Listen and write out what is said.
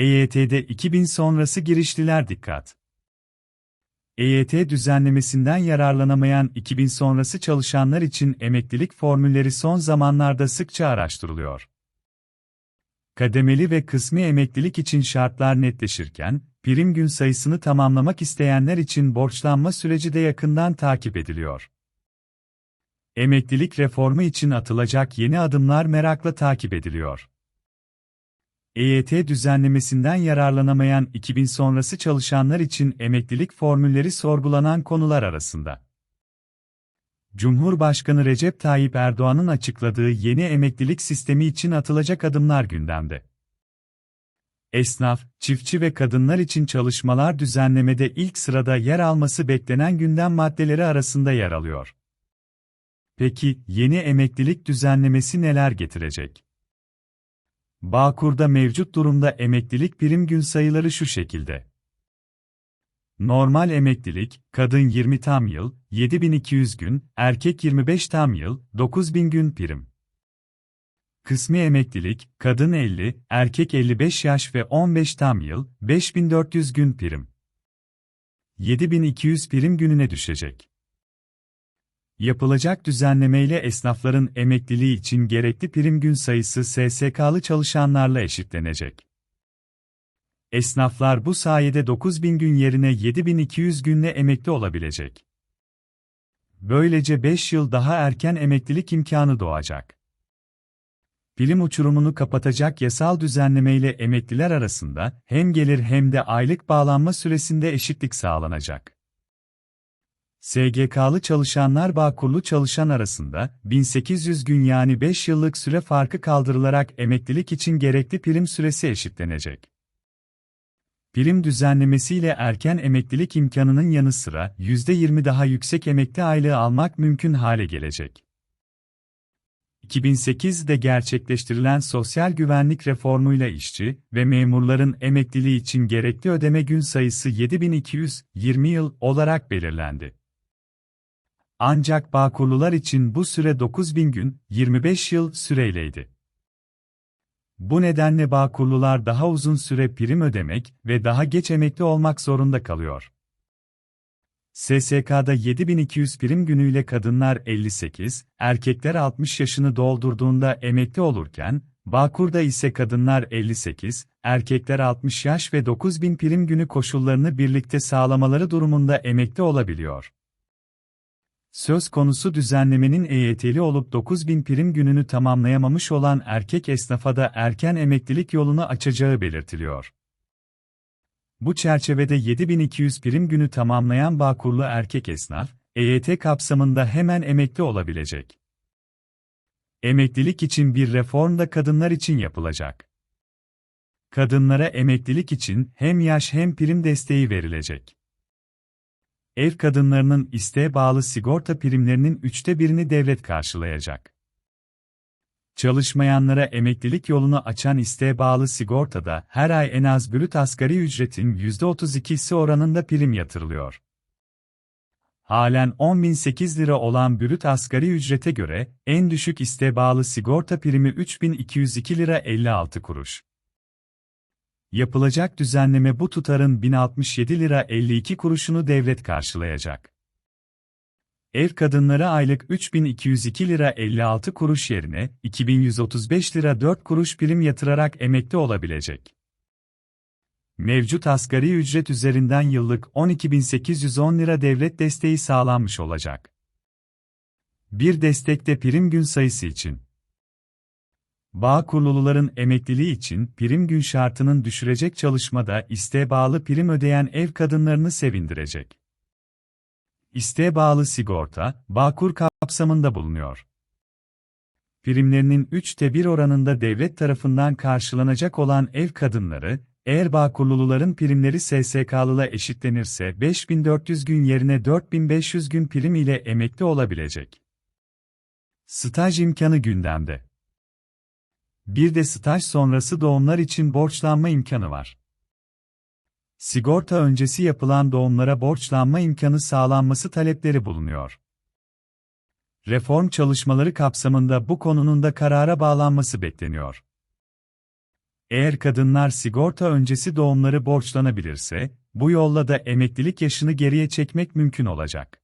EYT'de 2000 sonrası girişliler dikkat. EYT düzenlemesinden yararlanamayan 2000 sonrası çalışanlar için emeklilik formülleri son zamanlarda sıkça araştırılıyor. Kademeli ve kısmi emeklilik için şartlar netleşirken, prim gün sayısını tamamlamak isteyenler için borçlanma süreci de yakından takip ediliyor. Emeklilik reformu için atılacak yeni adımlar merakla takip ediliyor. EYT düzenlemesinden yararlanamayan 2000 sonrası çalışanlar için emeklilik formülleri sorgulanan konular arasında. Cumhurbaşkanı Recep Tayyip Erdoğan'ın açıkladığı yeni emeklilik sistemi için atılacak adımlar gündemde. Esnaf, çiftçi ve kadınlar için çalışmalar düzenlemede ilk sırada yer alması beklenen gündem maddeleri arasında yer alıyor. Peki, yeni emeklilik düzenlemesi neler getirecek? Bağkur'da mevcut durumda emeklilik prim gün sayıları şu şekilde. Normal emeklilik, kadın 20 tam yıl, 7200 gün, erkek 25 tam yıl, 9000 gün prim. Kısmi emeklilik, kadın 50, erkek 55 yaş ve 15 tam yıl, 5400 gün prim. 7200 prim gününe düşecek. Yapılacak düzenlemeyle esnafların emekliliği için gerekli prim gün sayısı SSK'lı çalışanlarla eşitlenecek. Esnaflar bu sayede 9000 gün yerine 7200 günle emekli olabilecek. Böylece 5 yıl daha erken emeklilik imkanı doğacak. Prim uçurumunu kapatacak yasal düzenlemeyle emekliler arasında hem gelir hem de aylık bağlanma süresinde eşitlik sağlanacak. SGK'lı çalışanlar Bağkurlu çalışan arasında 1800 gün yani 5 yıllık süre farkı kaldırılarak emeklilik için gerekli prim süresi eşitlenecek. Prim düzenlemesiyle erken emeklilik imkanının yanı sıra %20 daha yüksek emekli aylığı almak mümkün hale gelecek. 2008'de gerçekleştirilen sosyal güvenlik reformuyla işçi ve memurların emekliliği için gerekli ödeme gün sayısı 7220 yıl olarak belirlendi. Ancak Bağkurlular için bu süre 9000 gün, 25 yıl süreyleydi. Bu nedenle Bağkurlular daha uzun süre prim ödemek ve daha geç emekli olmak zorunda kalıyor. SSK'da 7200 prim günüyle kadınlar 58, erkekler 60 yaşını doldurduğunda emekli olurken, Bağkur'da ise kadınlar 58, erkekler 60 yaş ve 9000 prim günü koşullarını birlikte sağlamaları durumunda emekli olabiliyor. Söz konusu düzenlemenin EYT'li olup 9000 prim gününü tamamlayamamış olan erkek esnafa da erken emeklilik yolunu açacağı belirtiliyor. Bu çerçevede 7200 prim günü tamamlayan Bağkurlu erkek esnaf, EYT kapsamında hemen emekli olabilecek. Emeklilik için bir reform da kadınlar için yapılacak. Kadınlara emeklilik için hem yaş hem prim desteği verilecek ev kadınlarının isteğe bağlı sigorta primlerinin üçte birini devlet karşılayacak. Çalışmayanlara emeklilik yolunu açan isteğe bağlı sigortada her ay en az brüt asgari ücretin %32'si oranında prim yatırılıyor. Halen 10.008 lira olan brüt asgari ücrete göre en düşük isteğe bağlı sigorta primi 3.202 lira 56 kuruş. Yapılacak düzenleme bu tutarın 1067 lira 52 kuruşunu devlet karşılayacak. Ev kadınları aylık 3202 lira 56 kuruş yerine 2135 lira 4 kuruş prim yatırarak emekli olabilecek. Mevcut asgari ücret üzerinden yıllık 12.810 lira devlet desteği sağlanmış olacak. Bir destekte prim gün sayısı için Bağ kurululuların emekliliği için prim gün şartının düşürecek çalışmada isteğe bağlı prim ödeyen ev kadınlarını sevindirecek. İsteğe bağlı sigorta, Bağkur kapsamında bulunuyor. Primlerinin 3'te 1 oranında devlet tarafından karşılanacak olan ev kadınları, eğer Bağkurluluların primleri SSK'lıla eşitlenirse 5400 gün yerine 4500 gün prim ile emekli olabilecek. Staj imkanı gündemde. Bir de staj sonrası doğumlar için borçlanma imkanı var. Sigorta öncesi yapılan doğumlara borçlanma imkanı sağlanması talepleri bulunuyor. Reform çalışmaları kapsamında bu konunun da karara bağlanması bekleniyor. Eğer kadınlar sigorta öncesi doğumları borçlanabilirse, bu yolla da emeklilik yaşını geriye çekmek mümkün olacak.